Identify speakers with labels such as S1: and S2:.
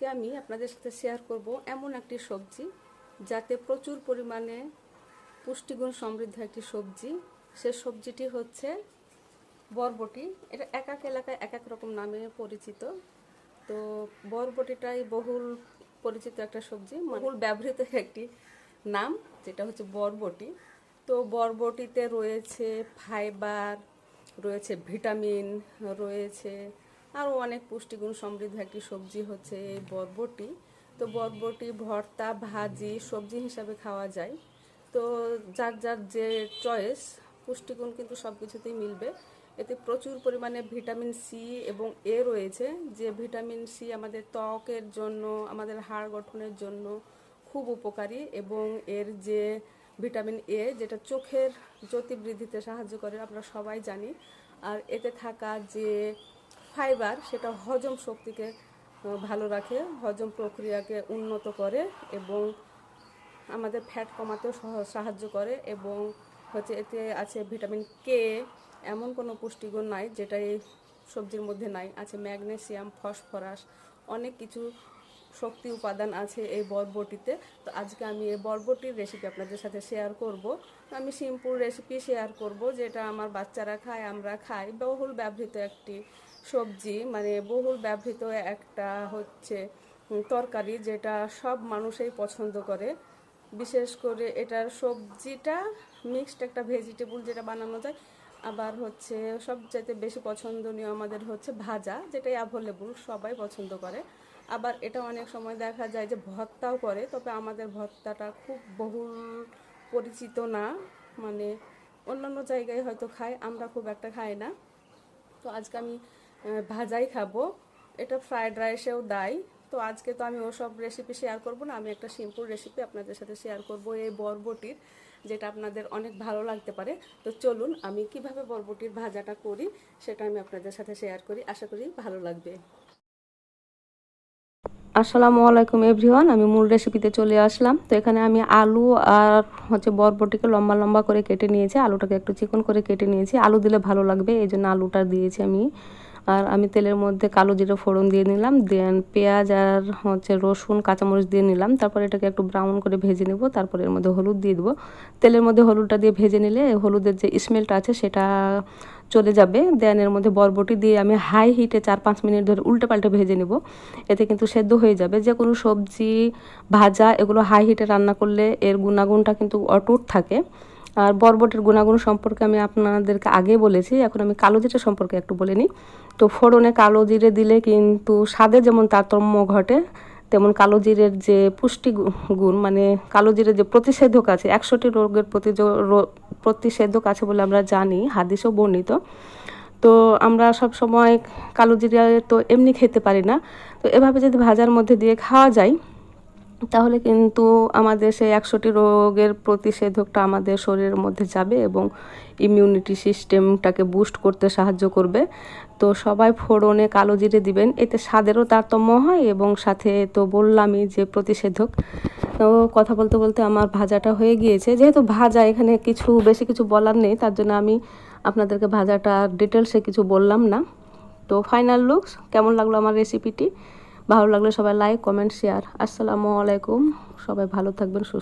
S1: আজকে আমি আপনাদের সাথে শেয়ার করব এমন একটি সবজি যাতে প্রচুর পরিমাণে পুষ্টিগুণ সমৃদ্ধ একটি সবজি। সে সবজিটি হচ্ছে বরবটি। এটা এক এক এলাকায় এক এক রকম নামে পরিচিত। তো বরবটিটাই বহুল পরিচিত একটা সবজি, বহুল ব্যবহৃত একটি নাম, যেটা হচ্ছে বরবটি। তো বরবটিতে রয়েছে ফাইবার, রয়েছে ভিটামিন, রয়েছে আরও অনেক পুষ্টিগুণ সমৃদ্ধ একটি সবজি হচ্ছে এই বরবটি। তো বরবটি, ভর্তা, ভাজি সবজি হিসাবে খাওয়া যায়। তো যার যার যে চয়েস, পুষ্টিগুণ কিন্তু সব কিছুতেই মিলবে। এতে প্রচুর পরিমাণে ভিটামিন সি এবং এ রয়েছে, যে ভিটামিন সি আমাদের ত্বকের জন্য, আমাদের হাড় গঠনের জন্য খুব উপকারী এবং এর যে ভিটামিন এ, যেটা চোখের জ্যোতি বৃদ্ধিতে সাহায্য করে, আমরা সবাই জানি। আর এতে থাকা যে ফাইবার সেটা হজম শক্তিকে ভালো রাখে, হজম প্রক্রিয়াকে উন্নত করে এবং আমাদের ফ্যাট কমাতেও সাহায্য করে এবং হচ্ছে এতে আছে ভিটামিন কে এমন কোনো পুষ্টিগুণ নাই যেটা এই সবজির মধ্যে নাই। আছে ম্যাগনেসিয়াম ফসফরাস অনেক কিছু শক্তি উপাদান আছে এই বরবটিতে। তো আজকে আমি এই বরবটির রেসিপি আপনাদের সাথে শেয়ার করব। আমি সিম্পল রেসিপি শেয়ার করব, যেটা আমার বাচ্চারা খায়, আমরা খাই। বহুল ব্যবহৃত একটি সবজি মানে বহুল ব্যবহৃত একটা হচ্ছে তরকারি, যেটা সব মানুষই পছন্দ করে। বিশেষ করে এটার সবজিটা মিক্সড একটা ভেজিটেবল যেটা বানানো যায়। আবার হচ্ছে সবচাইতে বেশি পছন্দনীয় আমাদের হচ্ছে ভাজা, যেটাই অ্যাভেলেবল সবাই পছন্দ করে। আবার এটা অনেক সময় দেখা যায় যে ভর্তাও করে, তবে আমাদের ভর্তাটা খুব বহুল পরিচিত না। মানে অন্যান্য জায়গায় হয়তো খায়, আমরা খুব একটা খাই না। তো আজকে আমি ভাজাই খাব। এটা ফ্রায়েড রাইসেও দেয়। তো আজকে তো আমি ওসব রেসিপি শেয়ার করব না, আমি একটা সিম্পল রেসিপি আপনাদের সাথে শেয়ার করব এই বরবটির, যেটা আপনাদের অনেক ভালো লাগতে পারে। তো চলুন, আমি কীভাবে বরবটির ভাজাটা করি, সেটা আমি আপনাদের সাথে শেয়ার করি। আশা করি ভালো লাগবে। আসসালামু আলাইকুম এভরিওয়ান, আমি মূল রেসিপিতে চলে আসলাম। তো এখানে আমি আলু আর হচ্ছে বরবটিকে লম্বা লম্বা করে কেটে নিয়েছি। আলুটাকে একটু চিকন করে কেটে নিয়েছি। আলু দিলে ভালো লাগবে এই জন্য আলুটা দিয়েছি আমি। আর আমি তেলের মধ্যে কালো জিরে ফোড়ন দিয়ে নিলাম, দেন পেঁয়াজ আর হচ্ছে রসুন, কাঁচামরিচ দিয়ে নিলাম। তারপর এটাকে একটু ব্রাউন করে ভেজে নেব, তারপর এর মধ্যে হলুদ দিয়ে দেবো। তেলের মধ্যে হলুদটা দিয়ে ভেজে নিলে হলুদের যে স্মেলটা আছে, সেটা চলে যাবে। দেন এর মধ্যে বরবটি দিয়ে আমি হাই হিটে চার পাঁচ মিনিট ধরে উল্টে পাল্টে ভেজে নেব। এতে কিন্তু সেদ্ধ হয়ে যাবে। যে কোনো সবজি, ভাজা এগুলো হাই হিটে রান্না করলে এর গুণাগুণটা কিন্তু অটুট থাকে। আর বরবটির গুণাগুণ সম্পর্কে আমি আপনাদেরকে আগে বলেছি। এখন আমি কালো জিরে সম্পর্কে একটু বলে নিই। তো ফোড়নে কালো জিরে দিলে কিন্তু স্বাদে যেমন তারতম্য ঘটে তেমন কালো জিরের যে পুষ্টি গুণ মানে কালো জিরের যে প্রতিষেধক আছে, একশোটি রোগের প্রতি প্রতিষেধক আছে বলে আমরা জানি, হাদিসও বর্ণিত। তো আমরা সব সময় কালো জিরা তো এমনি খেতে পারি না। তো এভাবে যদি ভাজার মধ্যে দিয়ে খাওয়া যায় তাহলে কিন্তু আমাদের সেই একশোটি রোগের প্রতিষেধকটা আমাদের শরীরের মধ্যে যাবে এবং ইমিউনিটি সিস্টেমটাকে বুস্ট করতে সাহায্য করবে। তো সবাই ফোড়নে কালো জিরে দিবেন, এতে স্বাদেরও তারতম্য হয় এবং সাথে তো বললামই যে প্রতিষেধক। তো কথা বলতে বলতে আমার ভাজাটা হয়ে গিয়েছে। যেহেতু ভাজা এখানে কিছু বেশি কিছু বলার নেই, তার জন্য আমি আপনাদেরকে ভাজাটা ডিটেলসে কিছু বললাম না। তো ফাইনাল লুকস কেমন লাগল আমার রেসিপিটি ভালো লাগলে সবাই লাইক কমেন্ট শেয়ার আসসালামু আলাইকুম। সবাই ভালো থাকবেন সুস্থ